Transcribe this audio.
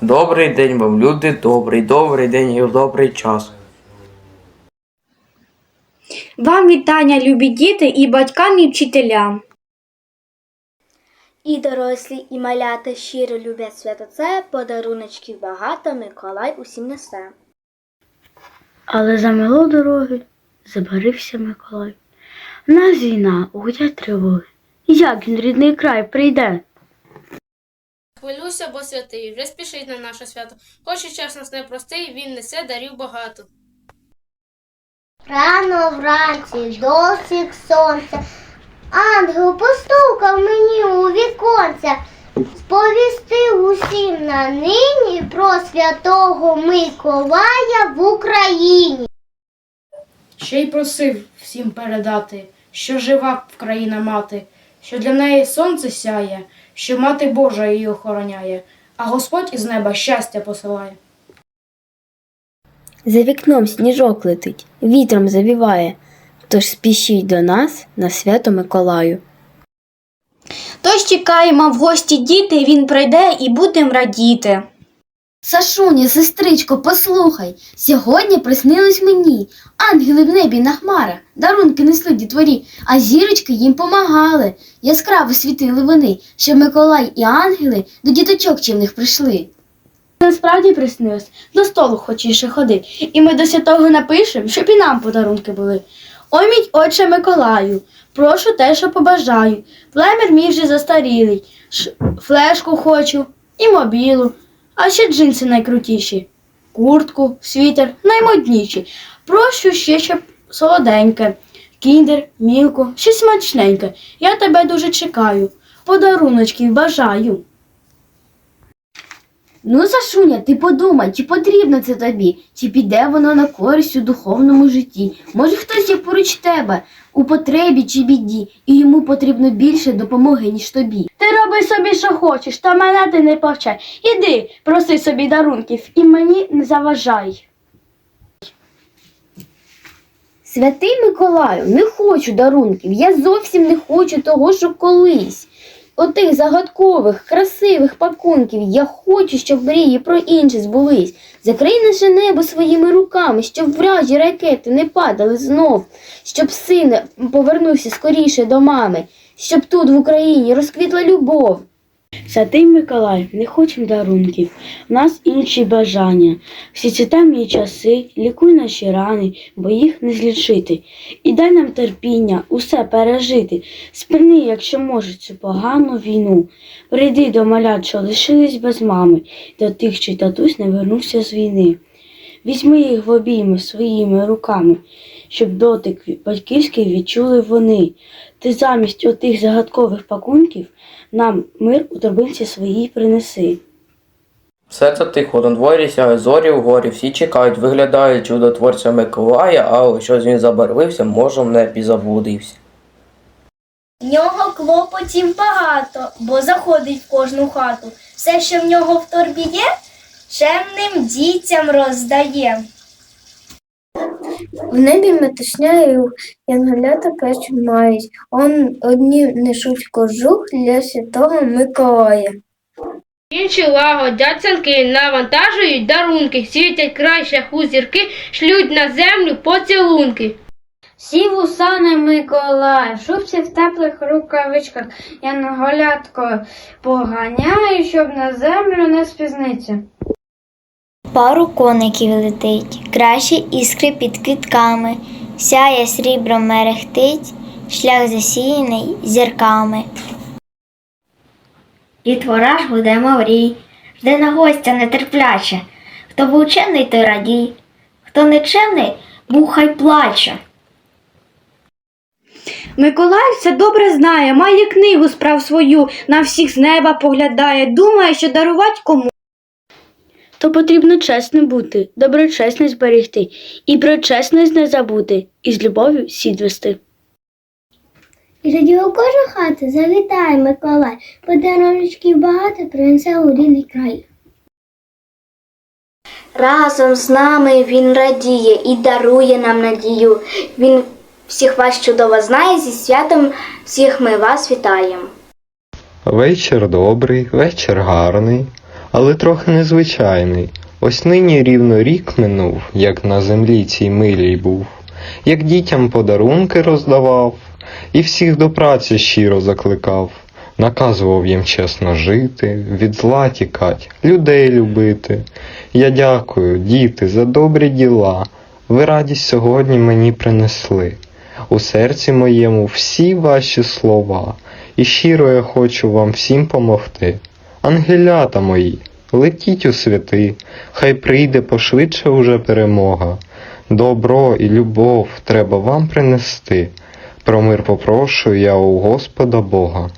Добрий день вам, люди, добрий, добрий день і в добрий час. Вам вітання, любі діти і батькам і вчителям. І дорослі, і малята щиро люблять свято це, подаруночків багато Миколай усім несе. Але замело дороги, забарився Миколай. В нас війна, гудять тривоги. Як він рідний край прийде? Хвилюйся, бо святий, вже спішить на наше свято. Хоч і час нас непростий, він несе дарів багато. Рано вранці досить сонця. Ангел постукав мені у віконце, сповістив усім на нині про святого Миколая в Україні. Ще й просив всім передати, що жива країна мати, що для неї сонце сяє, що мати Божа її охороняє, а Господь із неба щастя посилає. За вікном сніжок летить, вітром завіває. Тож спішіть до нас на свято Миколаю. Тож чекаємо в гості діти, він прийде і будем радіти. Сашуня, сестричко, послухай, сьогодні приснилось мені. Ангели в небі на хмарах, дарунки несли дітворі, а зірочки їм помагали. Яскраво світили вони, що Миколай і ангели до діточок чимних прийшли. Насправді приснилось, до столу хочіше ходи, і ми до святого напишем, щоб і нам подарунки були. Ой, мій отче Миколаю, прошу те, що побажаю. Племір мій вже застарілий, Ш- флешку хочу і мобілу, а ще джинси найкрутіші, куртку, світер наймодніші. Прошу ще щоб солоденьке, кіндер, мілку, щось смачненьке. Я тебе дуже чекаю. Подаруночків бажаю. Ну, Сашуня, ти подумай, чи потрібно це тобі, чи піде воно на користь у духовному житті. Може, хтось є поруч тебе у потребі чи біді, і йому потрібно більше допомоги, ніж тобі. Собі, що хочеш, та мене ти не повчай. Іди, проси собі дарунків і мені не заважай. Святий Миколаю, не хочу дарунків. Я зовсім не хочу того, що колись. Отих загадкових, красивих пакунків. Я хочу, щоб мрії про інше збулись. Закрий наше небо своїми руками, щоб вражі ракети не падали знов, щоб син повернувся скоріше до мами, щоб тут в Україні розквітла любов. Святий Миколай, не хочемо дарунків, в нас інші бажання. Всі ці темні часи, лікуй наші рани, бо їх не злічити. І дай нам терпіння, усе пережити. Спини, якщо можеш, цю погану війну. Прийди до малят, що лишились без мами, до тих, чий татусь не вернувся з війни. Візьми їх в обійми своїми руками, щоб дотик батьківський відчули вони. Ти замість отих загадкових пакунків нам мир у торбинці своїй принеси. Все це тихо, на дворі сяє зорі вгорі, всі чекають, виглядає чудотворця Миколая, але щось він забарвився, може в небі заблудився. В нього клопотів багато, бо заходить в кожну хату. Все, що в нього в торбі є, чемним дітям роздає. В небі метушня і янголята печу мають. Он одні несуть кожух для святого Миколая. Інші лагодять санки, навантажують дарунки, світять край шляху зірки, шлють на землю поцілунки. Сів у сани Миколай, шубці в теплих рукавичках. Янголятко поганяю, щоб на землю не спізниться. Пару коників летить, кращі іскри під квітками, сяє срібром мерехтить, шлях засіяний зірками. Дітвора ж буде маврій, жде на гостя нетерпляче. Хто був чемний, той радій, хто не чемний, був хай плаче. Миколай все добре знає, має книгу справ свою, на всіх з неба поглядає, думає, що дарувати кому. То потрібно чесним бути, доброчесність зберегти, і про чесність не забути, і з любов'ю сід вести. І у кожну хату завітає Миколай, подаруночків багато принесе у рідний край. Разом з нами він радіє і дарує нам надію. Він всіх вас чудово знає, зі святом всіх ми вас вітаємо. Вечір добрий, вечір гарний, але трохи незвичайний. Ось нині рівно рік минув, як на землі цій милій був, як дітям подарунки роздавав, і всіх до праці щиро закликав, наказував їм чесно жити, від зла тікать, людей любити. Я дякую, діти, за добрі діла. Ви радість сьогодні мені принесли. У серці моєму всі ваші слова, і щиро я хочу вам всім помогти. Ангелята мої, летіть у святи, хай прийде пошвидше уже перемога. Добро і любов треба вам принести. Про мир попрошу я у Господа Бога.